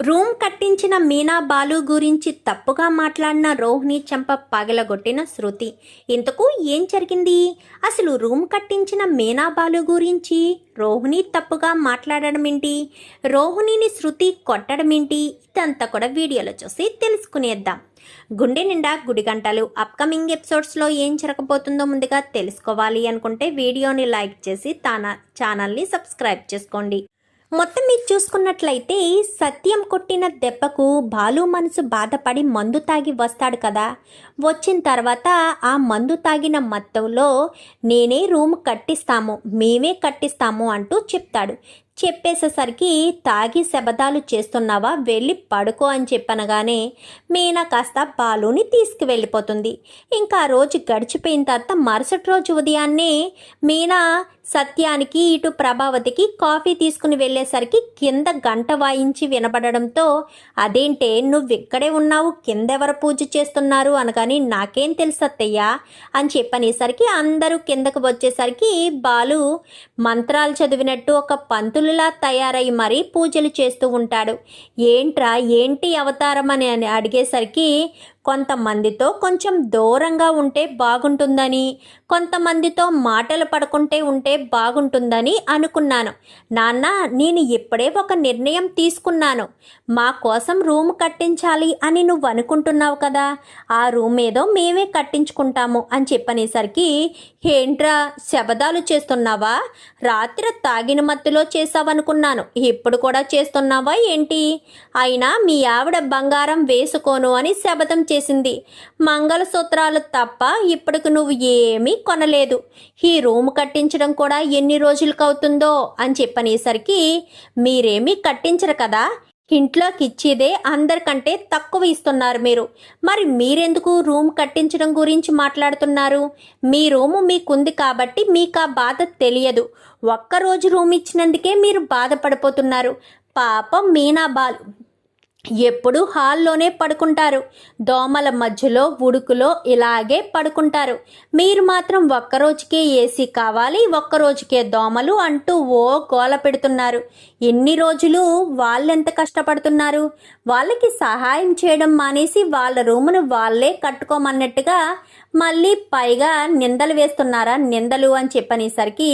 Room కట్టించిన మీనా బాలు గురించి తప్పుగా మాట్లాడిన రోహిణి చెంప పగలగొట్టిన శృతి. ఇంతకు ఏం జరిగింది? అసలు రూమ్ కట్టించిన మీనా బాలు గురించి రోహిణి తప్పుగా మాట్లాడడం ఏంటి? రోహిణిని శృతి కొట్టడం ఏంటి? ఇదంతా కూడా వీడియోలో చూసి తెలుసుకునేద్దాం. గుండె నిండా గుడి గంటలు అప్కమింగ్ ఎపిసోడ్స్లో ఏం జరగబోతుందో ముందుగా తెలుసుకోవాలి అనుకుంటే వీడియోని లైక్ చేసి తన ఛానల్ని సబ్స్క్రైబ్ చేసుకోండి. మొత్తం మీరు చూసుకున్నట్లయితే సత్యం కొట్టిన దెబ్బకు బాలు మనసు బాధపడి మందు తాగి వస్తాడు కదా. వచ్చిన తర్వాత ఆ మందు తాగిన మత్తులో నేనే రూమ్ కట్టిస్తాము మేమే కట్టిస్తాము అంటూ చెప్తాడు. చెప్పేసేసరికి తాగి శబదాలు చేస్తున్నావా వెళ్ళి పడుకో అని చెప్పనగానే మీనా కాస్త బాలుని తీసుకువెళ్ళిపోతుంది. ఇంకా ఆ రోజు గడిచిపోయిన తర్వాత మరుసటి రోజు ఉదయాన్నే మీనా సత్యానికి ఇటు ప్రభావతికి కాఫీ తీసుకుని వెళ్ళేసరికి కింద గంట వాయించి వినబడడంతో అదేంటే నువ్వు ఇక్కడే ఉన్నావు కిందెవరు పూజ చేస్తున్నారు? అనగాని నాకేం తెలుసు అత్తయ్య అని చెప్పనేసరికి అందరూ కిందకు వచ్చేసరికి బాలు మంత్రాలు చదివినట్టు ఒక పంతులులా తయారై మరీ పూజలు చేస్తూ ఉంటాడు. ఏంట్రా ఏంటి అవతారం? అని అని అడిగేసరికి కొంతమందితో కొంచెం దూరంగా ఉంటే బాగుంటుందని కొంతమందితో మాటలు పడుకుంటే ఉంటే బాగుంటుందని అనుకున్నాను. నాన్న నేను ఇప్పుడే ఒక నిర్ణయం తీసుకున్నాను. మా కోసం రూమ్ కట్టించాలి అని నువ్వు అనుకుంటున్నావు కదా ఆ రూమ్ ఏదో మేమే కట్టించుకుంటాము అని చెప్పనేసరికి ఏంట్రా శబదాలు చేస్తున్నావా? రాత్రి తాగిన మత్తులో చేసావనుకున్నాను ఇప్పుడు కూడా చేస్తున్నావా ఏంటి? అయినా మీ ఆవిడ బంగారం వేసుకోను అని శబదం చేసింది. మంగళసూత్రాలు తప్ప ఇప్పటికి నువ్వు ఏమీ కొనలేదు. ఈ రూమ్ కట్టించడం కూడా ఎన్ని రోజులకు అవుతుందో అని చెప్పనేసరికి మీరేమీ కట్టించరు కదా. ఇంట్లోకి ఇచ్చేదే అందరికంటే తక్కువ ఇస్తున్నారు మీరు. మరి మీరెందుకు రూమ్ కట్టించడం గురించి మాట్లాడుతున్నారు? మీ రూము మీకుంది కాబట్టి మీకు ఆ బాధ తెలియదు. ఒక్కరోజు రూమ్ ఇచ్చినందుకే మీరు బాధపడిపోతున్నారు. పాపం మీనాబాలు. ఎప్పుడు హాల్లోనే పడుకుంటారు. దోమల మధ్యలో ఉడుకులో ఇలాగే పడుకుంటారు. మీరు మాత్రం ఒక్కరోజుకే ఏసీ కావాలి ఒక్కరోజుకే దోమలు అంటూ ఓ గోల పెడుతున్నారు. ఎన్ని రోజులు వాళ్ళెంత కష్టపడుతున్నారు? వాళ్ళకి సహాయం చేయడం మానేసి వాళ్ళ రూమును వాళ్ళే కట్టుకోమన్నట్టుగా మళ్ళీ పైగా నిందలు వేస్తున్నారా? నిందలు అని చెప్పనేసరికి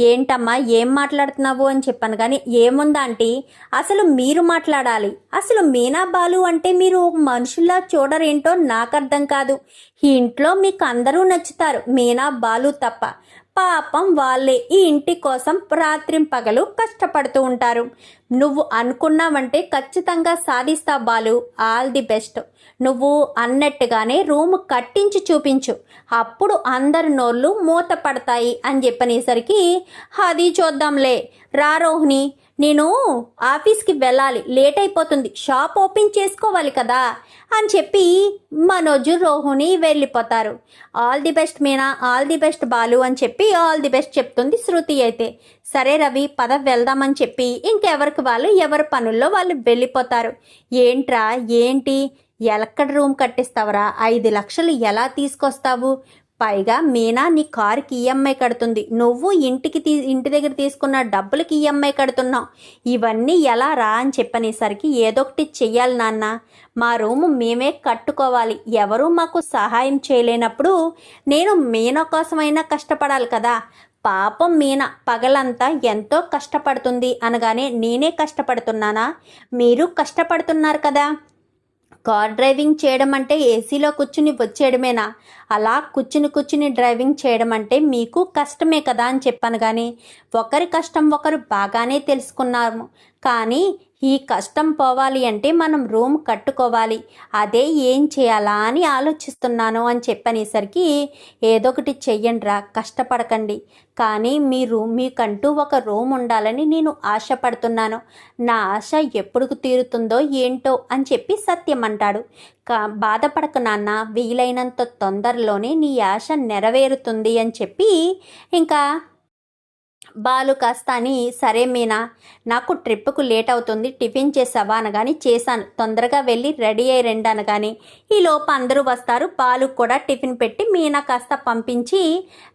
ఏంటమ్మా ఏం మాట్లాడుతున్నావు? అని చెప్పాను. కానీ ఏముందా ఆంటీ? అసలు మీరు మాట్లాడాలి. అసలు మీనా బాలు అంటే మీరు మనుషుల్లా చూడరేంటో నాకు అర్థం కాదు. ఈ ఇంట్లో మీకు అందరూ నచ్చుతారు. మీనా బాలు తప్ప. పాపం వాళ్ళే ఈ ఇంటి కోసం రాత్రింపగలు కష్టపడుతూ ఉంటారు. నువ్వు అనుకున్నావంటే ఖచ్చితంగా సాధిస్తా బాలు. All the best. నువ్వు అన్నట్టుగానే రూమ్ కట్టించి చూపించు. అప్పుడు అందరి నోళ్ళు మూత పడతాయి అని చెప్పనేసరికి అది చూద్దాంలే. రా రోహిణి నేను ఆఫీస్కి వెళ్ళాలి. లేట్ అయిపోతుంది షాప్ ఓపెన్ చేసుకోవాలి కదా అని చెప్పి మనోజ్ రోహుని వెళ్ళిపోతారు. All the best Meena all the best Balu అని చెప్పి ఆల్ ది బెస్ట్ చెప్తుంది శృతి అయితే. సరే రవి పద వెళ్దామని చెప్పి ఇంకెవరికి వాళ్ళు ఎవరి పనుల్లో వాళ్ళు వెళ్ళిపోతారు. ఏంట్రా ఏంటి? ఎలక్కడ రూమ్ కట్టిస్తావరా? ఐదు లక్షలు ఎలా తీసుకొస్తావు? పైగా మీనా నీ కారుకి ఈఎంఐ కడుతుంది. నువ్వు ఇంటికి తీ ఇంటి దగ్గర తీసుకున్న డబ్బులకి ఈఎంఐ కడుతున్నావు. ఇవన్నీ ఎలా రా అని చెప్పనేసరికి ఏదో ఒకటి చెయ్యాలి నాన్న. మా రూము మేమే కట్టుకోవాలి. ఎవరూ మాకు సహాయం చేయలేనప్పుడు నేను మీనా కోసమైనా కష్టపడాలి కదా. పాపం మీన పగలంతా ఎంతో కష్టపడుతుంది అనగానే నేనే కష్టపడుతున్నానా? మీరు కష్టపడుతున్నారు కదా. కార్ డ్రైవింగ్ చేయడం అంటే ఏసీలో కూర్చుని వచ్చేయడమేనా? అలా కూర్చుని కూర్చుని డ్రైవింగ్ చేయడం అంటే మీకు కష్టమే కదా అని చెప్పాను కానీ ఒకరి కష్టం ఒకరు బాగానే తెలుసుకున్నాము కానీ ఈ కష్టం పోవాలి అంటే మనం రూమ్ కట్టుకోవాలి. అదే ఏం చేయాలా అని ఆలోచిస్తున్నాను అని చెప్పనేసరికి ఏదో ఒకటి చెయ్యండి రా కష్టపడకండి. కానీ మీరు మీకంటూ ఒక రూమ్ ఉండాలని నేను ఆశపడుతున్నాను. నా ఆశ ఎప్పుడు తీరుతుందో ఏంటో అని చెప్పి సత్యం అంటాడు. కా బాధపడక నాన్న వీలైనంత తొందరలోనే నీ ఆశ నెరవేరుతుంది అని చెప్పి ఇంకా బాలు కాస్త అని సరే మీనా నాకు ట్రిప్కు లేట్ అవుతుంది టిఫిన్ చేసావా అనగాని చేశాను. తొందరగా వెళ్ళి రెడీ అయ్యి రండి అనగాని ఈ లోపు అందరూ వస్తారు. బాలు కూడా టిఫిన్ పెట్టి మీనా కాస్త పంపించి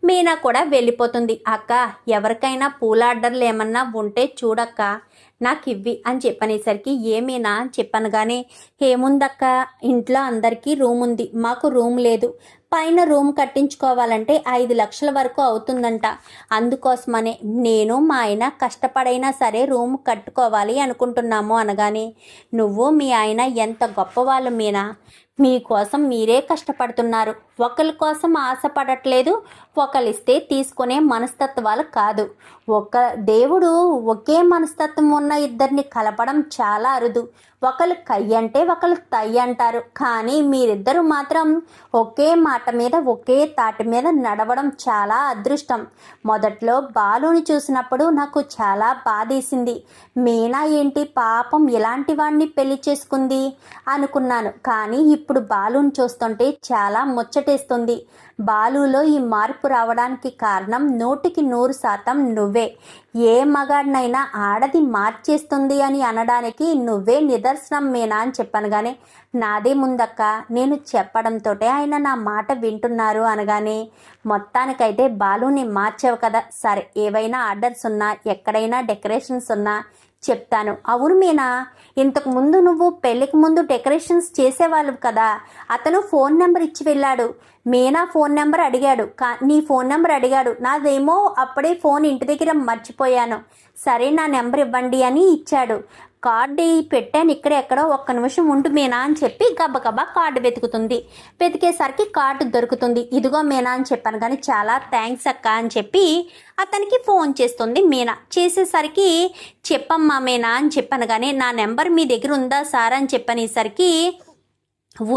మీనా కూడా వెళ్ళిపోతుంది. అక్క ఎవరికైనా పూల ఆర్డర్లు ఏమన్నా ఉంటే చూడక్క నాకు ఇవ్వి అని చెప్పనేసరికి ఏమేనా అని చెప్పాను కానీ ఏముందక్క ఇంట్లో అందరికీ రూమ్ ఉంది మాకు రూమ్ లేదు పైన రూమ్ కట్టించుకోవాలంటే ఐదు లక్షల వరకు అవుతుందంట. అందుకోసమనే నేను మా ఆయన కష్టపడైనా సరే రూమ్ కట్టుకోవాలి అనుకుంటున్నాము అనగానే నువ్వు మీ ఆయన ఎంత గొప్పవాళ్ళు మీనా? మీకోసం మీరే కష్టపడుతున్నారు. ఒకరి కోసం ఆశపడట్లేదు. ఒకరిస్తే తీసుకునే మనస్తత్వాలు కాదు. ఒక దేవుడు ఒకే మనస్తత్వం ఉన్న ఇద్దరిని కలపడం చాలా అరుదు. ఒకరు కై అంటే ఒకరు తై అంటారు. కానీ మీరిద్దరూ మాత్రం ఒకే మాట మీద ఒకే తాటి మీద నడవడం చాలా అదృష్టం. మొదట్లో బాలుని చూసినప్పుడు నాకు చాలా బాధేసింది. మీనా ఏంటి పాపం ఇలాంటి వాడిని పెళ్ళి చేసుకుంది? అనుకున్నాను. కానీ ఇప్పుడు బాలుని చూస్తుంటే చాలా ముచ్చటేస్తుంది. బాలులో ఈ మార్పు రావడానికి కారణం నూటికి నూరు శాతం నువ్వే. ఏ మగాడినైనా ఆడది మార్చేస్తుంది అని అనడానికి నువ్వే నిదర్శనం మేనా అని చెప్పాను కానీ నాదే ముందక్క. నేను చెప్పడంతో ఆయన నా మాట వింటున్నారు అనగానే మొత్తానికైతే బాలుని మార్చావు కదా. సరే ఏవైనా ఆర్డర్స్ ఉన్నా ఎక్కడైనా డెకరేషన్స్ ఉన్నా చెప్తాను. అవును మీనా ఇంతకు ముందు నువ్వు పెళ్ళికి ముందు డెకరేషన్స్ చేసేవాళ్ళు కదా అతను ఫోన్ నెంబర్ ఇచ్చి వెళ్ళాడు. మీనా ఫోన్ నెంబర్ అడిగాడు. కా నీ ఫోన్ నెంబర్ అడిగాడు. నాదేమో అప్పుడే ఫోన్ ఇంటి దగ్గర మర్చిపోయాను. సరే నా నెంబర్ ఇవ్వండి అని ఇచ్చాడు. కార్డు పెట్టాను ఇక్కడ ఎక్కడో ఒక్క నిమిషం ఉండు మీనా అని చెప్పి గబగబా కార్డు వెతుకుతుంది. వెతికేసరికి కార్డు దొరుకుతుంది. ఇదిగో మీనా అని చెప్పాను కానీ చాలా థ్యాంక్స్ అక్క అని చెప్పి అతనికి ఫోన్ చేస్తుంది మీనా. చేసేసరికి చెప్పమ్మా మీనా అని చెప్పాను కానీ నా నెంబర్ మీ దగ్గర ఉందా సార్ అని చెప్పనేసరికి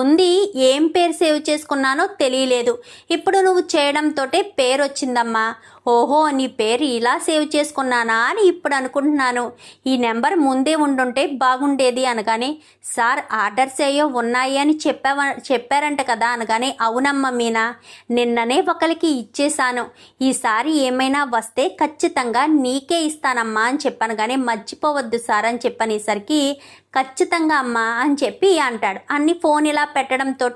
ఉంది ఏం పేరు సేవ్ చేసుకున్నానో తెలియలేదు. ఇప్పుడు నువ్వు చేయడంతో పేరు వచ్చిందమ్మా ఓహో నీ పేరు ఇలా సేవ్ చేసుకున్నానా అని ఇప్పుడు అనుకుంటున్నాను. ఈ నెంబర్ ముందే ఉండుంటే బాగుండేది అనగానే సార్ ఆర్డర్స్ ఏయో ఉన్నాయి అని చెప్పావ చెప్పారంట కదా అనగానే అవునమ్మ మీనా నిన్ననే ఒకరికి ఇచ్చేశాను. ఈసారి ఏమైనా వస్తే ఖచ్చితంగా నీకే ఇస్తానమ్మా అని చెప్పాను కానీ మర్చిపోవద్దు సార్ అని చెప్పనేసరికి ఖచ్చితంగా అమ్మా అని చెప్పి అంటాడు. అన్ని ఫోన్ ఇలా పెట్టడంతో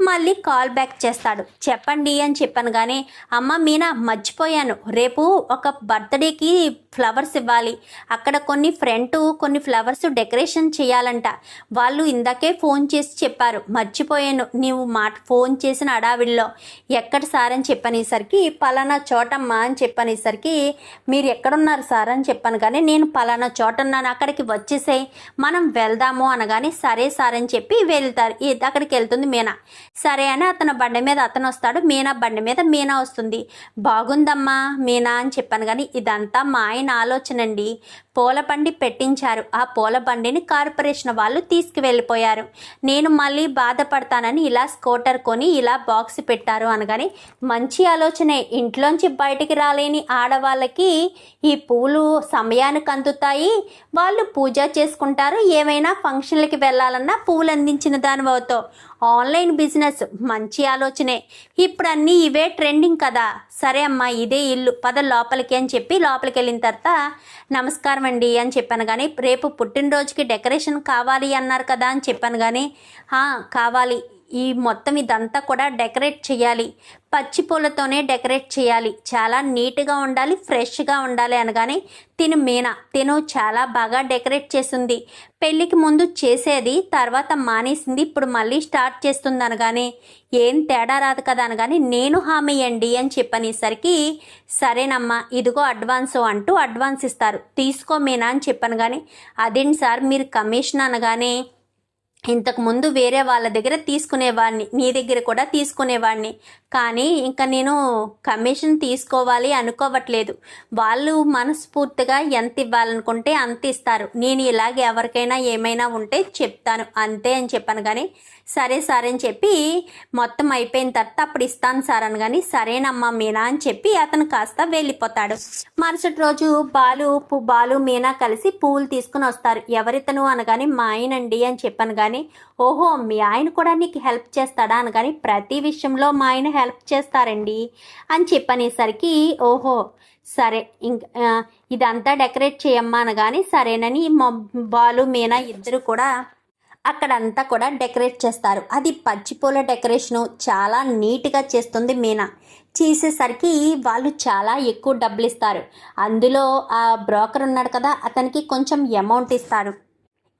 మళ్ళీ కాల్ బ్యాక్ చేస్తాడు. చెప్పండి అని చెప్పాను కానీ అమ్మ మీనా మర్చిపోయాను. రేపు ఒక బర్త్డేకి ఫ్లవర్స్ ఇవ్వాలి. అక్కడ కొన్ని ఫ్రంట్ కొన్ని ఫ్లవర్స్ డెకరేషన్ చేయాలంట. వాళ్ళు ఇందాకే ఫోన్ చేసి చెప్పారు. మర్చిపోయాను. నీవు మాట ఫోన్ చేసిన అడావిడిలో ఎక్కడ సార్ అని చెప్పనేసరికి పలానా చోటమ్మా అని చెప్పనేసరికి మీరు ఎక్కడున్నారు సార్ అని చెప్పాను కానీ నేను పలానా చోట ఉన్నాను అక్కడికి వచ్చేసాయి. మనం వెళ్దాము అనగానే సరే సార్ అని చెప్పి వెళ్తారు. అక్కడికి వెళ్తుంది మీనా. సరే అని అతను బండి మీద అతను వస్తాడు. మీనా బండి మీద మీనా వస్తుంది. బాగుందమ్మా మీనా అని చెప్పాను కానీ ఇదంతా మా ఆయన ఆలోచన అండి. పూల బండి పెట్టించారు. ఆ పూల బండిని కార్పొరేషన్ వాళ్ళు తీసుకువెళ్ళిపోయారు. నేను మళ్ళీ బాధపడతానని ఇలా స్కూటర్ కొని ఇలా బాక్స్ పెట్టారు అనగానే మంచి ఆలోచనే. ఇంట్లోంచి బయటికి రాలేని ఆడవాళ్ళకి ఈ పూలు సమయానికి అందుతాయి. వాళ్ళు పూజ చేసుకుంటారు ఏమైనా ఫంక్షన్లకి వెళ్ళాలన్నా పువ్వులు అందించిన దాని ఆన్లైన్ బిజినెస్ మంచి ఆలోచనే. ఇప్పుడు అన్నీ ఇవే ట్రెండింగ్ కదా. సరే అమ్మా ఇదే ఇల్లు. పద లోపలికి అని చెప్పి లోపలికి వెళ్ళిన తర్వాత నమస్కారం అండి అని చెప్పాను కానీ రేపు పుట్టినరోజుకి డెకరేషన్ కావాలి అన్నారు కదా అని చెప్పాను కానీ కావాలి. ఈ మొత్తం ఇదంతా కూడా డెకరేట్ చేయాలి. పచ్చి పూలతోనే డెకరేట్ చేయాలి. చాలా నీట్గా ఉండాలి ఫ్రెష్గా ఉండాలి అనగానే తిను మీనా. తిను చాలా బాగా డెకరేట్ చేసింది పెళ్ళికి ముందు చేసేది తర్వాత మానేసింది. ఇప్పుడు మళ్ళీ స్టార్ట్ చేస్తుంది అనగానే ఏం తేడా రాదు కదా అనగానే నేను హామీ అండి అని చెప్పనేసరికి సరేనమ్మా ఇదిగో అడ్వాన్స్ అంటూ అడ్వాన్స్ ఇస్తారు తీసుకో మీనా అని చెప్పాను కానీ అదేంటి సార్ మీరు కమిషన్ అనగానే ఇంతకు ముందు వేరే వాళ్ళ దగ్గర తీసుకునేవాడిని నీ దగ్గర కూడా తీసుకునేవాడిని. కానీ ఇంకా నేను కమిషన్ తీసుకోవాలి అనుకోవట్లేదు. వాళ్ళు మనస్ఫూర్తిగా ఎంత ఇవ్వాలనుకుంటే అంత ఇస్తారు. నేను ఇలాగే ఎవరికైనా ఏమైనా ఉంటే చెప్తాను. అంతే అని చెప్పాను కానీ సరే సరే అని చెప్పి మొత్తం అయిపోయిన తర్వాత అప్పుడు ఇస్తాను సార్ అని కానీ సరేనమ్మా మీనా అని చెప్పి అతను కాస్త వెళ్ళిపోతాడు. మరుసటి రోజు బాలు బాలు మీనా కలిసి పూలు తీసుకుని వస్తారు. ఎవరితను అనగానే మా ఆయనండి అని చెప్పాను కానీ ఓహో మీ ఆయన కూడా నీకు హెల్ప్ చేస్తాడా అనగాని ప్రతి విషయంలో మా ఆయన హెల్ప్ చేస్తారండి అని చెప్పనేసరికి ఓహో సరే ఇంకా ఇదంతా డెకరేట్ చేయమ్మా అనగాని సరేనని మా బాలు మీనా ఇద్దరు కూడా అక్కడంతా కూడా డెకరేట్ చేస్తారు. అది పచ్చిపూల డెకరేషను చాలా నీట్గా చేస్తుంది మీనా. చేసేసరికి వాళ్ళు చాలా ఎక్కువ డబ్బులు ఇస్తారు అందులో ఆ బ్రోకర్ ఉన్నాడు కదా అతనికి కొంచెం అమౌంట్ ఇస్తారు.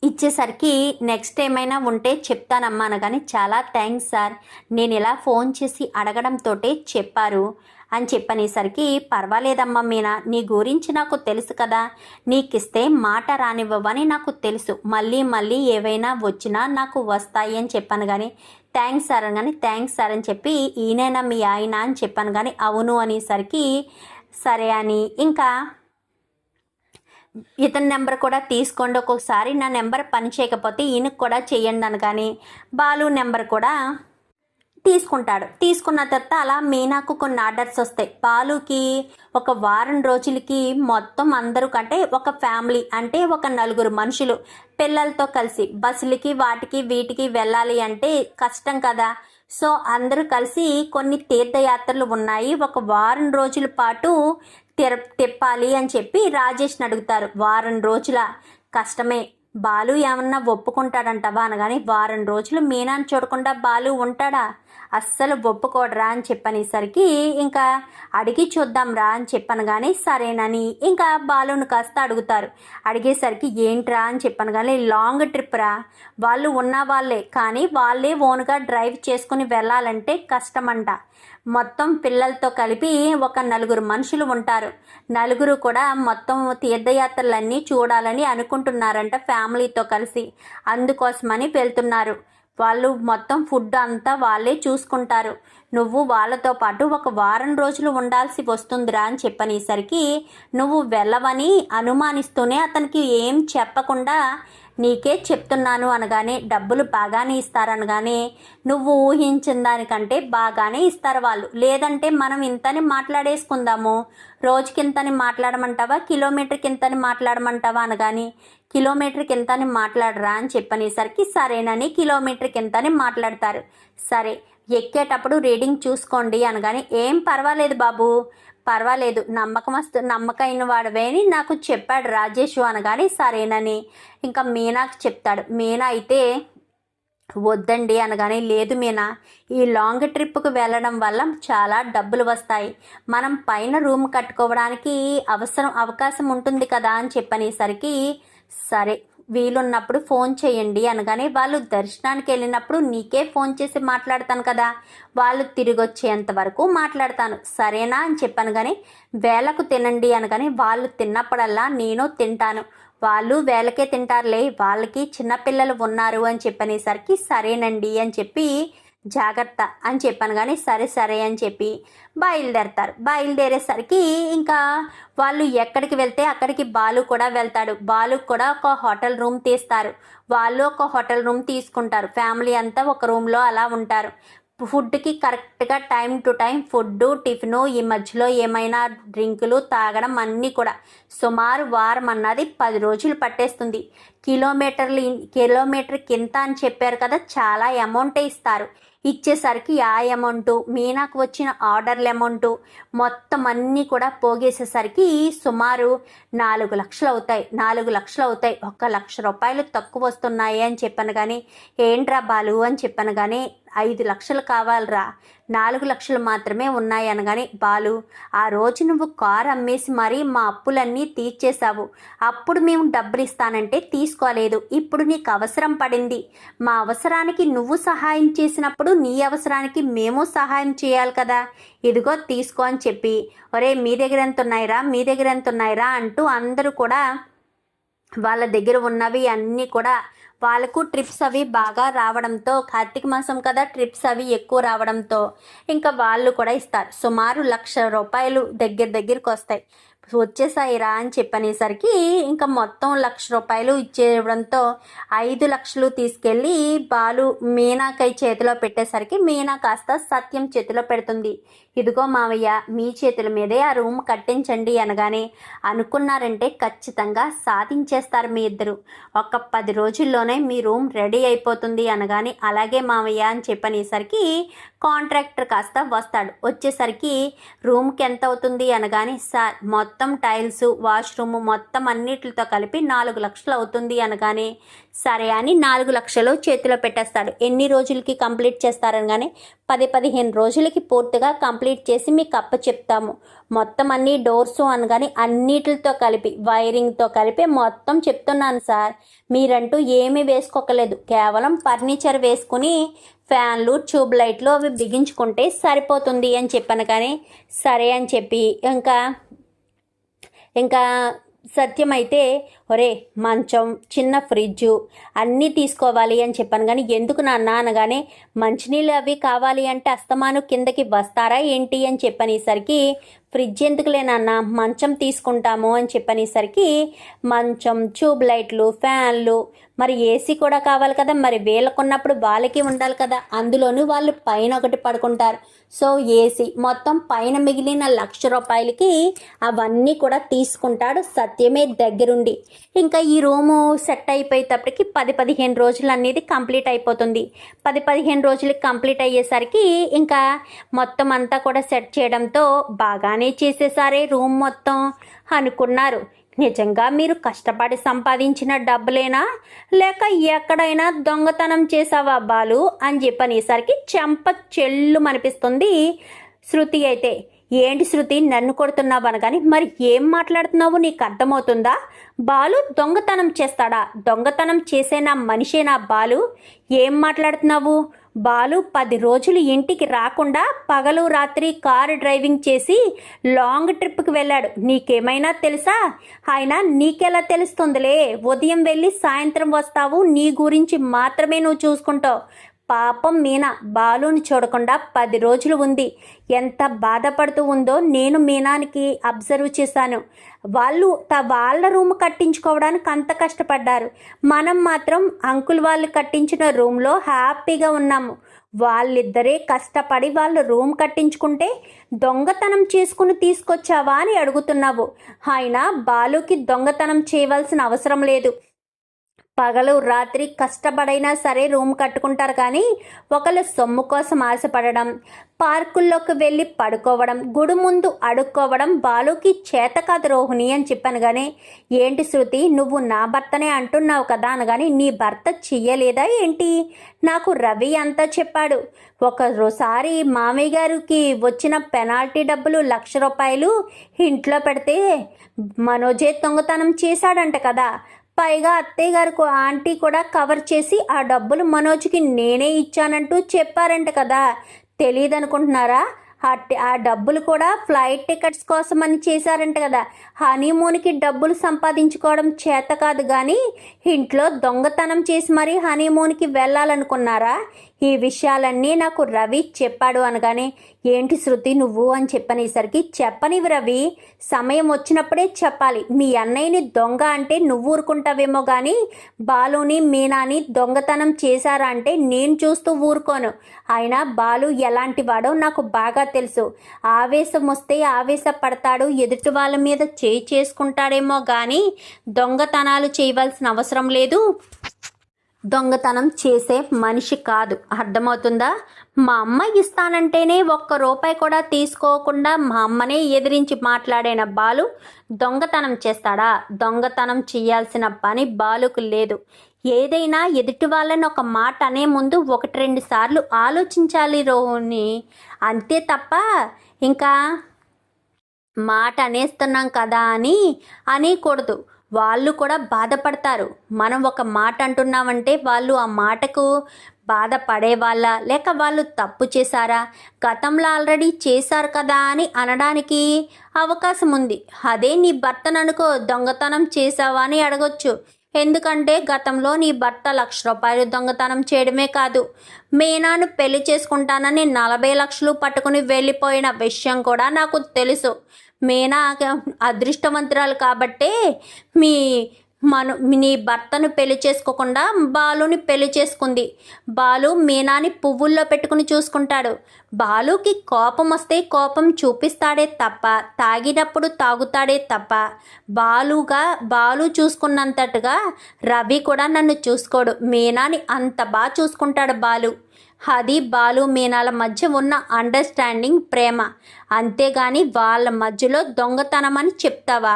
ఇచ్చేసరికి నెక్స్ట్ ఏమైనా ఉంటే చెప్తానమ్మా అనగాని చాలా థ్యాంక్స్ సార్ నేను ఇలా ఫోన్ చేసి అడగడంతో చెప్పారు. అని చెప్పనేసరికి పర్వాలేదమ్మా మీనా నీ గురించి నాకు తెలుసు కదా. నీకిస్తే మాట రానివ్వవని నాకు తెలుసు. మళ్ళీ మళ్ళీ ఏవైనా వచ్చినా నాకు వస్తాయి అని చెప్పాను కానీ థ్యాంక్స్ సార్ అని కానీ థ్యాంక్స్ సార్ అని చెప్పి ఈయనైనా మీ ఆయన అని చెప్పాను కానీ అవును అనేసరికి సరే అని. ఇంకా ఇతని నెంబర్ కూడా తీసుకోండి ఒక్కొక్కసారి నా నెంబర్ పని చేయకపోతే ఈయనకు కూడా చేయండి అని కానీ బాలు నెంబర్ కూడా తీసుకుంటాడు. తీసుకున్న తర్వాత అలా మీనాకు కొన్ని ఆర్డర్స్ వస్తాయి. బాలుకి ఒక వారం రోజులకి మొత్తం అందరూ కంటే ఒక ఫ్యామిలీ అంటే ఒక నలుగురు మనుషులు పిల్లలతో కలిసి బస్సులకి వాటికి వీటికి వెళ్ళాలి అంటే కష్టం కదా. సో అందరూ కలిసి కొన్ని తీర్థయాత్రలు ఉన్నాయి. ఒక వారం రోజుల పాటు తిర తిప్పాలి అని చెప్పి రాజేష్ని అడుగుతారు. వారం రోజుల కష్టమే. బాలు ఏమన్నా ఒప్పుకుంటాడంటవా అనగానే వారం రోజులు మీనాన్ని చూడకుండా బాలు ఉంటాడా? అస్సలు ఒప్పుకోడరా? అని చెప్పనేసరికి ఇంకా అడిగి చూద్దాంరా? అని చెప్పను కానీ సరేనని. ఇంకా బాలును కాస్త అడుగుతారు. అడిగేసరికి ఏంట్రా? అని చెప్పను కానీ లాంగ్ ట్రిప్ రా. వాళ్ళు ఉన్న వాళ్ళే. కానీ వాళ్ళే ఓన్గా డ్రైవ్ చేసుకుని వెళ్ళాలంటే కష్టమంట. మొత్తం పిల్లలతో కలిపి ఒక నలుగురు మనుషులు ఉంటారు. నలుగురు కూడా మొత్తం తీర్థయాత్రలన్నీ చూడాలని అనుకుంటున్నారంట ఫ్యామిలీతో కలిసి. అందుకోసమని వెళ్తున్నారు. వాళ్ళు మొత్తం ఫుడ్ అంతా వాళ్ళే చూసుకుంటారు. నువ్వు వాళ్ళతో పాటు ఒక వారం రోజులు ఉండాల్సి వస్తుందిరా అని చెప్పనేసరికి నువ్వు వెళ్ళవని అనుమానిస్తూనే అతనికి ఏం చెప్పకుండా నీకే చెప్తున్నాను అనగానే డబ్బులు బాగానే ఇస్తారనగానే నువ్వు ఊహించిన దానికంటే బాగానే ఇస్తారు వాళ్ళు. లేదంటే మనం ఇంతని మాట్లాడేసుకుందాము. రోజుకి ఇంతని మాట్లాడమంటావా? కిలోమీటర్కి ఇంతని మాట్లాడమంటావా అనగాని కిలోమీటర్కి ఎంతని మాట్లాడరా అని చెప్పనేసరికి సరేనని కిలోమీటర్కి ఎంతని మాట్లాడతారు. సరే ఎక్కేటప్పుడు రీడింగ్ చూసుకోండి అనగానే ఏం పర్వాలేదు బాబు. పర్వాలేదు నమ్మకం వస్తు నమ్మకమైన వాడవే అని నాకు చెప్పాడు రాజేష్ అనగానే సరేనని. ఇంకా మీనాకు చెప్తాడు మీనా అయితే వద్దండి అనగానే లేదు మీనా ఈ లాంగ్ ట్రిప్కి వెళ్ళడం వల్ల చాలా డబ్బులు వస్తాయి. మనం పైన రూమ్ కట్టుకోవడానికి అవసరం అవకాశం ఉంటుంది కదా అని చెప్పనేసరికి సరే వీలున్నప్పుడు ఫోన్ చేయండి అనగానే వాళ్ళు దర్శనానికి వెళ్ళినప్పుడు నీకే ఫోన్ చేసి మాట్లాడతాను కదా. వాళ్ళు తిరిగి వచ్చేంత వరకు మాట్లాడతాను. సరేనా అని చెప్పాను కానీ వేలకు తినండి అనగానే వాళ్ళు తిన్నప్పుడల్లా నేను తింటాను. వాళ్ళు వేలకే తింటారులే వాళ్ళకి చిన్నపిల్లలు ఉన్నారు అని చెప్పనేసరికి సరేనండి అని చెప్పి జాగ్రత్త అని చెప్పాను కానీ సరే సరే అని చెప్పి బయలుదేరతారు. బయలుదేరేసరికి ఇంకా వాళ్ళు ఎక్కడికి వెళ్తే అక్కడికి బాలు కూడా వెళ్తాడు. బాలు కూడా ఒక హోటల్ రూమ్ తీస్తారు. వాళ్ళు ఒక హోటల్ రూమ్ తీసుకుంటారు. ఫ్యామిలీ అంతా ఒక రూమ్లో అలా ఉంటారు. ఫుడ్కి కరెక్ట్గా time to time food tiffin ఈ మధ్యలో ఏమైనా డ్రింకులు తాగడం అన్నీ కూడా. సుమారు వారం అన్నది పది రోజులు పట్టేస్తుంది. కిలోమీటర్లు కిలోమీటర్ కింద అని చెప్పారు కదా చాలా అమౌంటే ఇస్తారు. ఇచ్చేసరికి ఆ అమౌంట్ మీనాకు వచ్చిన ఆర్డర్ల అమౌంట్ మొత్తం అన్నీ కూడా పోగేసేసరికి సుమారు నాలుగు లక్షలు అవుతాయి. నాలుగు లక్షలు అవుతాయి. ఒక్క లక్ష రూపాయలు తక్కువ వస్తున్నాయి అని చెప్పాను కానీ ఏంట్రా బాలు అని చెప్పాను కానీ ఐదు లక్షలు కావాలరా. నాలుగు లక్షలు మాత్రమే ఉన్నాయనగానే బాలు ఆ రోజు నువ్వు కారు అమ్మేసి మరీ మా అప్పులన్నీ తీర్చేశావు. అప్పుడు మేము డబ్బులు ఇస్తానంటే తీసుకోలేదు. ఇప్పుడు నీకు అవసరం పడింది. మా అవసరానికి నువ్వు సహాయం చేసినప్పుడు నీ అవసరానికి మేము సహాయం చేయాలి కదా. ఇదిగో తీసుకో అని చెప్పి ఒరే మీ దగ్గర ఎంత ఉన్నాయిరా మీ దగ్గర ఎంత ఉన్నాయిరా అంటూ అందరూ కూడా వాళ్ళ దగ్గర ఉన్నవి అన్నీ కూడా వాళ్ళకు ట్రిప్స్ అవి బాగా రావడంతో కార్తీక మాసం కదా ట్రిప్స్ అవి ఎక్కువ రావడంతో ఇంకా వాళ్ళు కూడా ఇస్తారు. సుమారు లక్ష రూపాయలు దగ్గర దగ్గరికి వస్తాయి. వచ్చేసాయిరా అని చెప్పనేసరికి ఇంకా మొత్తం లక్ష రూపాయలు ఇచ్చేయడంతో ఐదు లక్షలు తీసుకెళ్ళి బాలు మీనాకై చేతిలో పెట్టేసరికి మీనా కాస్త సత్యం చేతిలో పెడుతుంది. ఇదిగో మావయ్య మీ చేతుల మీదే ఆ రూమ్ కట్టించండి అనగానే అనుకున్నారంటే ఖచ్చితంగా సాధించేస్తారు మీ ఇద్దరు. ఒక పది రోజుల్లోనే మీ రూమ్ రెడీ అయిపోతుంది అనగానే అలాగే మావయ్య అని చెప్పనేసరికి కాంట్రాక్టర్ కాస్త వస్తాడు. వచ్చేసరికి రూమ్కి ఎంత అవుతుంది అనగానే సార్ మొత్తం మొత్తం టైల్స్ వాష్రూమ్ మొత్తం అన్నిటితో కలిపి నాలుగు లక్షలు అవుతుంది అనగానే సరే అని నాలుగు లక్షలు చేతిలో పెట్టేస్తాడు. ఎన్ని రోజులకి కంప్లీట్ చేస్తారనగానే పది పదిహేను రోజులకి పూర్తిగా కంప్లీట్ చేసి మీకు అప్ప చెప్తాము. మొత్తం అన్ని డోర్స్ అనగానే అన్నిటితో కలిపి వైరింగ్తో కలిపి మొత్తం చెప్తున్నాను సార్. మీరంటూ ఏమీ వేసుకోకలేదు. కేవలం ఫర్నిచర్ వేసుకుని ఫ్యాన్లు ట్యూబ్ లైట్లు అవి బిగించుకుంటే సరిపోతుంది అని చెప్పాను కానీ సరే అని చెప్పి ఇంకా ఇంకా సత్యమైతే ఒరే మంచం చిన్న ఫ్రిడ్జు అన్నీ తీసుకోవాలి అని చెప్పాను. కానీ ఎందుకు నాన్న అనగానే మంచినీళ్ళు అవి కావాలి అంటే అస్తమాను కిందకి వస్తారా ఏంటి అని చెప్పనేసరికి ఫ్రిడ్జ్ ఎందుకులే నాన్న మంచం తీసుకుంటాము అని చెప్పనేసరికి మంచం ట్యూబ్ లైట్లు ఫ్యాన్లు మరి ఏసీ కూడా కావాలి కదా మరి వీళ్ళకున్నప్పుడు వాళ్ళకి ఉండాలి కదా అందులోనూ వాళ్ళు పైన ఒకటి పడుకుంటారు. సో ఏసీ మొత్తం పైన మిగిలిన లక్ష రూపాయలకి అవన్నీ కూడా తీసుకుంటాడు సత్యమే దగ్గరుండి. ఇంకా ఈ రూము సెట్ అయిపోయేటప్పటికి పది పదిహేను రోజులు అనేది కంప్లీట్ అయిపోతుంది. పది పదిహేను రోజులకి కంప్లీట్ అయ్యేసరికి ఇంకా మొత్తం అంతా కూడా సెట్ చేయడంతో బాగానే చేసేసారే రూమ్ మొత్తం అనుకున్నారు. నిజంగా మీరు కష్టపడి సంపాదించిన డబ్బులేనా? లేక ఎక్కడైనా దొంగతనం చేసావా బాలు? అని చెప్పనేసరికి చెంప చెల్లు అనిపిస్తుంది శృతి అయితే. ఏంటి శృతి నన్ను కొడుతున్నావు అనగాని మరి ఏం మాట్లాడుతున్నావు? నీకు అర్థమవుతుందా? బాలు దొంగతనం చేస్తాడా? దొంగతనం చేసేనా మనిషేనా బాలు? ఏం మాట్లాడుతున్నావు? బాలు పది రోజులు ఇంటికి రాకుండా పగలు రాత్రి కారు డ్రైవింగ్ చేసి లాంగ్ ట్రిప్కి వెళ్ళాడు. నీకేమైనా తెలుసా? ఆయన నీకెలా తెలుస్తుందిలే? ఉదయం వెళ్ళి సాయంత్రం వస్తావు. నీ గురించి మాత్రమే నువ్వు చూసుకుంటావు. పాపం మీనా బాలుని చూడకుండా పది రోజులు ఉంది. ఎంత బాధపడుతూ ఉందో నేను మీనానికి అబ్జర్వ్ చేశాను. వాళ్ళు త వాళ్ళ రూమ్ కట్టించుకోవడానికి అంత కష్టపడ్డారు. మనం మాత్రం అంకుల్ వాళ్ళు కట్టించిన రూమ్లో హ్యాపీగా ఉన్నాము. వాళ్ళిద్దరే కష్టపడి వాళ్ళు రూమ్ కట్టించుకుంటే దొంగతనం చేసుకుని తీసుకొచ్చావా అని అడుగుతున్నావు. ఆయన బాలుకి దొంగతనం చేయవలసిన అవసరం లేదు. పగలు రాత్రి కష్టపడైనా సరే రూమ్ కట్టుకుంటారు కానీ ఒకళ్ళు సొమ్ము కోసం ఆశపడడం పార్కుల్లోకి వెళ్ళి పడుకోవడం గుడి ముందు అడుక్కోవడం బాలుకి చేత కాదు రోహిణి అని చెప్పాను కానీ ఏంటి శృతి నువ్వు నా భర్తనే అంటున్నావు కదా అనగాని నీ భర్త చెయ్యలేదా ఏంటి? నాకు రవి అంతా చెప్పాడు. ఒకసారి మామయ్య గారికి వచ్చిన పెనాల్టీ డబ్బులు లక్ష రూపాయలు ఇంట్లో పెడితే మనోజే దొంగతనం చేశాడంట కదా. పైగా అత్తయ్య గారికి ఆంటీ కూడా కవర్ చేసి ఆ డబ్బులు మనోజ్కి నేనే ఇచ్చానంటూ చెప్పారంట కదా. తెలియదు అనుకుంటున్నారా ఆ డబ్బులు కూడా ఫ్లైట్ టికెట్స్ కోసం అని చేశారంట కదా. హనీమూన్కి డబ్బులు సంపాదించుకోవడం చేత కాదు కానీ ఇంట్లో దొంగతనం చేసి మరీ హనీమూన్కి వెళ్ళాలనుకున్నారా? ఈ విషయాలన్నీ నాకు రవి చెప్పాడు అనగానే ఏంటి శృతి నువ్వు? అని చెప్పనేసరికి చెప్పనివి రవి సమయం వచ్చినప్పుడే చెప్పాలి. మీ అన్నయ్యని దొంగ అంటే నువ్వు ఊరుకుంటావేమో కానీ బాలుని మీనాని దొంగతనం చేశారా అంటే నేను చూస్తూ ఊరుకోను. అయినా బాలు ఎలాంటి వాడో నాకు బాగా తెలుసు. ఆవేశం వస్తే ఆవేశపడతాడు ఎదుటి వాళ్ళ మీద చేయి చేసుకుంటాడేమో కానీ దొంగతనాలు చేయవలసిన అవసరం లేదు. దొంగతనం చేసే మనిషి కాదు. అర్థమవుతుందా? మా అమ్మ ఇస్తానంటేనే ఒక్క రూపాయి కూడా తీసుకోకుండా మా అమ్మనే ఎదిరించి మాట్లాడిన బాలు దొంగతనం చేస్తాడా? దొంగతనం చేయాల్సిన పని బాలుకు లేదు. ఏదైనా ఎదుటి వాళ్ళని ఒక మాట అనే ముందు ఒకటి రెండు సార్లు ఆలోచించాలి రోహిణి. అంతే తప్ప ఇంకా మాట అనేస్తున్నాం కదా అని అనేకూడదు. వాళ్ళు కూడా బాధపడతారు. మనం ఒక మాట అంటున్నామంటే వాళ్ళు ఆ మాటకు బాధపడేవాళ్ళ లేక వాళ్ళు తప్పు చేశారా? గతంలో ఆల్రెడీ చేశారు కదా అని అనడానికి అవకాశం ఉంది. అదే నీ భర్తను అనుకో దొంగతనం చేసావా అని అడగొచ్చు. ఎందుకంటే గతంలో నీ భర్త లక్ష రూపాయలు దొంగతనం చేయడమే కాదు. మీనాను పెళ్ళి చేసుకుంటానని నలభై లక్షలు పట్టుకుని వెళ్ళిపోయిన విషయం కూడా నాకు తెలుసు. మీనా అదృష్టవంతురాలు కాబట్టే మీ మను నీ భర్తను పెళ్ళి చేసుకోకుండా బాలుని పెళ్ళి చేసుకుంది. బాలు మీనాని పువ్వుల్లో పెట్టుకుని చూసుకుంటాడు. బాలుకి కోపం వస్తే కోపం చూపిస్తాడే తప్ప తాగినప్పుడు తాగుతాడే తప్ప బాలుగా బాలు చూసుకున్నంతటుగా రవి కూడా నన్ను చూసుకోడు. మీనాని అంత బాగా చూసుకుంటాడు బాలు. అది బాలు మీనాల మధ్య ఉన్న అండర్స్టాండింగ్ ప్రేమ. అంతేగాని వాళ్ళ మధ్యలో దొంగతనం అని చెప్తావా?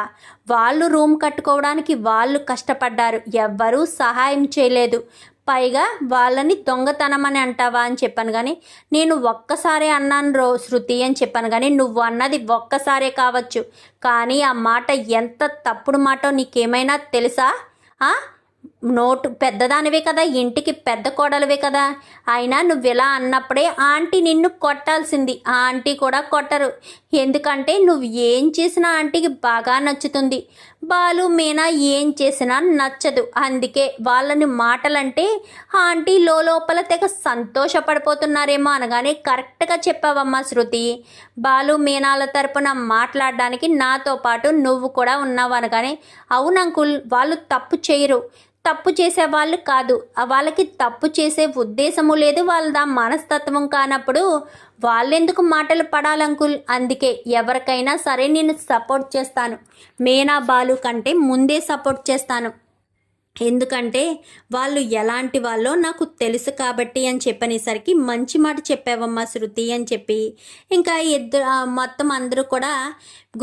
వాళ్ళు రూమ్ కట్టుకోవడానికి వాళ్ళు కష్టపడ్డారు. ఎవ్వరూ సహాయం చేయలేదు. పైగా వాళ్ళని దొంగతనం అని అంటావా అని చెప్పాను కానీ నేను ఒక్కసారే అన్నాను రో శృతి అని చెప్పాను కానీ నువ్వు అన్నది ఒక్కసారే కావచ్చు. కానీ ఆ మాట ఎంత తప్పుడు మాటో నీకేమైనా తెలుసా? ఆ? నోటు పెద్దదానివే కదా ఇంటికి పెద్ద కోడలివే కదా. అయినా నువ్వు ఇలా అన్నప్పుడే ఆంటీ నిన్ను కొట్టాల్సింది. ఆ ఆంటీ కూడా కొట్టరు. ఎందుకంటే నువ్వు ఏం చేసినా ఆంటీకి బాగా నచ్చుతుంది. బాలు మీనా ఏం చేసినా నచ్చదు. అందుకే వాళ్ళని మాటలంటే ఆంటీ లోపల తెగ సంతోషపడిపోతున్నారేమో అనగానే కరెక్ట్గా చెప్పావమ్మా శృతి. బాలు మీనాల తరపున మాట్లాడడానికి నాతో పాటు నువ్వు కూడా ఉన్నావు అనగానే అవును అంకుల్ వాళ్ళు తప్పు చేయరు. తప్పు చేసే వాళ్ళు కాదు. వాళ్ళకి తప్పు చేసే ఉద్దేశము లేదు. వాళ్ళ మనస్తత్వం కానప్పుడు వాళ్ళెందుకు మాటలు పడాలంకుల్ అందుకే ఎవరికైనా సరే నేను సపోర్ట్ చేస్తాను. మేనా బాలు కంటే ముందే సపోర్ట్ చేస్తాను. ఎందుకంటే వాళ్ళు ఎలాంటి వాళ్ళో నాకు తెలుసు కాబట్టి అని చెప్పనేసరికి మంచి మాట చెప్పావమ్మా శృతి అని చెప్పి. ఇంకా ఇద్దరు మొత్తం అందరూ కూడా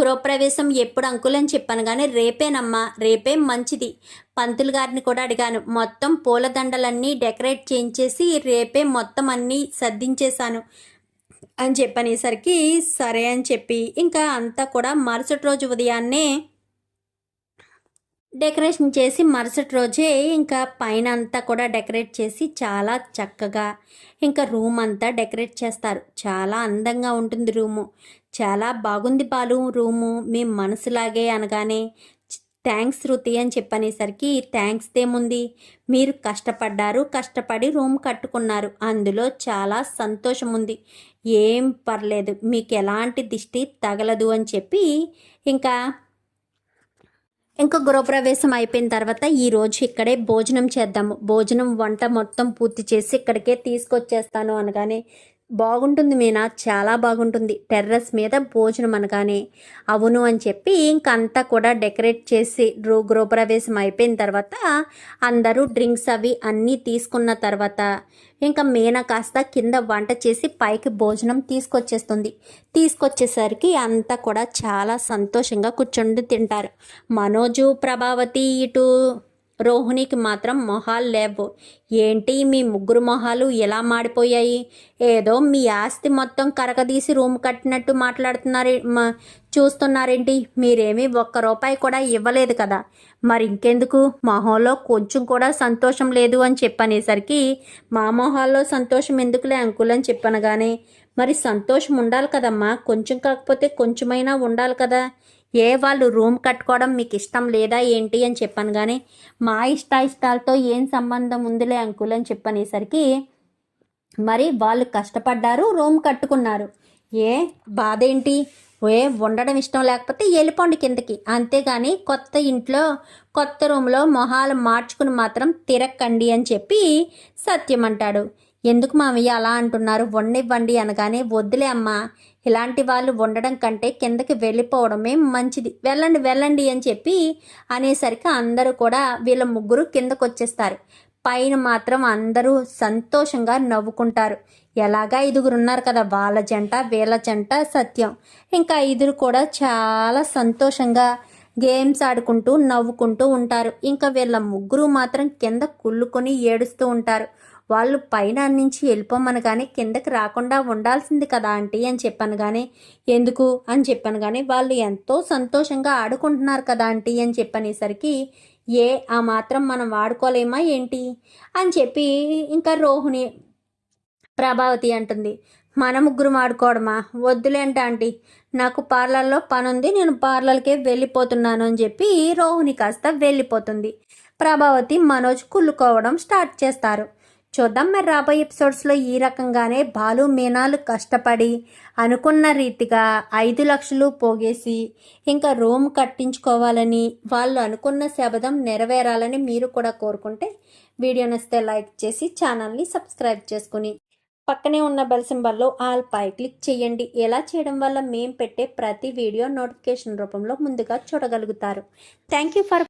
గృహప్రవేశం ఎప్పుడు అంకుల్ అని చెప్పాను కానీ రేపేనమ్మా. రేపే మంచిది. పంతులు గారిని కూడా అడిగాను. మొత్తం పూలదండలన్నీ డెకరేట్ చేయించేసి రేపే మొత్తం అన్నీ సర్దించేశాను. అని చెప్పనేసరికి సరే అని చెప్పి ఇంకా అంతా కూడా మరుసటి రోజు ఉదయాన్నే డెకరేషన్ చేసి మరుసటి రోజే ఇంకా పైన అంతా కూడా డెకరేట్ చేసి చాలా చక్కగా ఇంకా రూమ్ అంతా డెకరేట్ చేస్తారు. చాలా అందంగా ఉంటుంది రూము. చాలా బాగుంది బాలు రూము. మీ మనసులాగే అనగానే థ్యాంక్స్ శృతి అని చెప్పనేసరికి థ్యాంక్స్ దేముంది? మీరు కష్టపడ్డారు కష్టపడి రూమ్ కట్టుకున్నారు. అందులో చాలా సంతోషం ఉంది ఏం పర్లేదు మీకు ఎలాంటి దిష్టి తగలదు అని చెప్పి ఇంకా ఇంకా గృహప్రవేశం అయిపోయిన తర్వాత ఈరోజు ఇక్కడే భోజనం చేద్దాము. భోజనం వంట మొత్తం పూర్తి చేసి ఇక్కడికే తీసుకొచ్చేస్తాను అనగానే బాగుంటుంది మీనా చాలా బాగుంటుంది. టెర్రస్ మీద భోజనం అనగానే అవును అని చెప్పి ఇంకంతా కూడా డెకరేట్ చేసి డ్రో గృహప్రవేశం అయిపోయిన తర్వాత అందరూ డ్రింక్స్ అవి అన్నీ తీసుకున్న తర్వాత ఇంకా మీనా కాస్త కింద వంట చేసి పైకి భోజనం తీసుకొచ్చేస్తుంది. తీసుకొచ్చేసరికి అంతా కూడా చాలా సంతోషంగా కూర్చొని తింటారు. మనోజు ప్రభావతి ఇటు రోహిణికి మాత్రం మొహాలు లేవు. ఏంటి మీ ముగ్గురు మొహాలు ఎలా మాడిపోయాయి? ఏదో మీ ఆస్తి మొత్తం కరగదీసి రూమ్ కట్టినట్టు మాట్లాడుతున్నారు మా- చూస్తున్నారేంటి? మీరేమీ ఒక్క రూపాయి కూడా ఇవ్వలేదు కదా. మరి ఇంకెందుకు మొహంలో కొంచెం కూడా సంతోషం లేదు అని చెప్పనేసరికి మా మొహాల్లో సంతోషం ఎందుకులే అంకుల్ అని కానీ మరి సంతోషం ఉండాలి కదమ్మా. కొంచెం కాకపోతే కొంచెమైనా ఉండాలి కదా. ఏ వాళ్ళు రూమ్ కట్టుకోవడం మీకు ఇష్టం లేదా ఏంటి అని చెప్పాను కానీ మా ఇష్ట ఇష్టాలతో ఏం సంబంధం ఉందిలే అంకుల్ అని చెప్పనేసరికి మరి వాళ్ళు కష్టపడ్డారు రూమ్ కట్టుకున్నారు. ఏ బాధ ఏంటి ఏ ఉండడం ఇష్టం లేకపోతే వెళ్ళిపోండి కిందకి. అంతేగాని కొత్త ఇంట్లో కొత్త రూమ్లో మొహాలు మార్చుకుని మాత్రం తిరక్కండి అని చెప్పి సత్యం అంటాడు. ఎందుకు మామయ్య అలా అంటున్నారు? వండివ్వండి అనగానే వద్దులే అమ్మా. ఇలాంటి వాళ్ళు ఉండడం కంటే కిందకి వెళ్ళిపోవడమే మంచిది. వెళ్ళండి వెళ్ళండి అని చెప్పి అనేసరికి అందరూ కూడా వీళ్ళ ముగ్గురు కిందకు వచ్చేస్తారు పైన మాత్రం అందరూ సంతోషంగా నవ్వుకుంటారు. ఎలాగా ఐదుగురు ఉన్నారు కదా వాళ్ళ జంట వీళ్ళ జంట సత్యం. ఇంకా ఐదుగురు కూడా చాలా సంతోషంగా గేమ్స్ ఆడుకుంటూ నవ్వుకుంటూ ఉంటారు. ఇంకా వీళ్ళ ముగ్గురు మాత్రం కింద కుళ్ళుకొని ఏడుస్తూ ఉంటారు. వాళ్ళు పైన నుంచి వెళ్ళిపోమని కానీ కిందకి రాకుండా ఉండాల్సింది కదా ఆంటీ అని చెప్పాను కానీ ఎందుకు అని చెప్పాను కానీ వాళ్ళు ఎంతో సంతోషంగా ఆడుకుంటున్నారు కదా ఆంటీ అని చెప్పనేసరికి ఏ ఆ మాత్రం మనం వాడుకోలేమా ఏంటి? అని చెప్పి ఇంకా రోహిణి ప్రభావతి అంటుంది. మన ముగ్గురు ఆడుకోవడమా? వద్దులేంట ఆంటీ. నాకు పార్లర్లో పని ఉంది నేను పార్లర్కే వెళ్ళిపోతున్నాను అని చెప్పి రోహిణి కాస్త వెళ్ళిపోతుంది. ప్రభావతి మనోజ్ కుళ్ళుకోవడం స్టార్ట్ చేస్తారు. చూద్దాం మరి రాబోయే ఎపిసోడ్స్లో ఈ రకంగానే బాలు మీనాలు కష్టపడి అనుకున్న రీతిగా ఐదు లక్షలు పోగేసి ఇంకా రూమ్ కట్టించుకోవాలని వాళ్ళు అనుకున్న శబదం నెరవేరాలని మీరు కూడా కోరుకుంటే వీడియో నచ్చితే లైక్ చేసి ఛానల్ని సబ్స్క్రైబ్ చేసుకుని పక్కనే ఉన్న బెల్ సింబల్లో ఆల్ పై క్లిక్ చేయండి. ఎలా చేయడం వల్ల మేము పెట్టే ప్రతి వీడియో నోటిఫికేషన్ రూపంలో ముందుగా చూడగలుగుతారు. Thank you for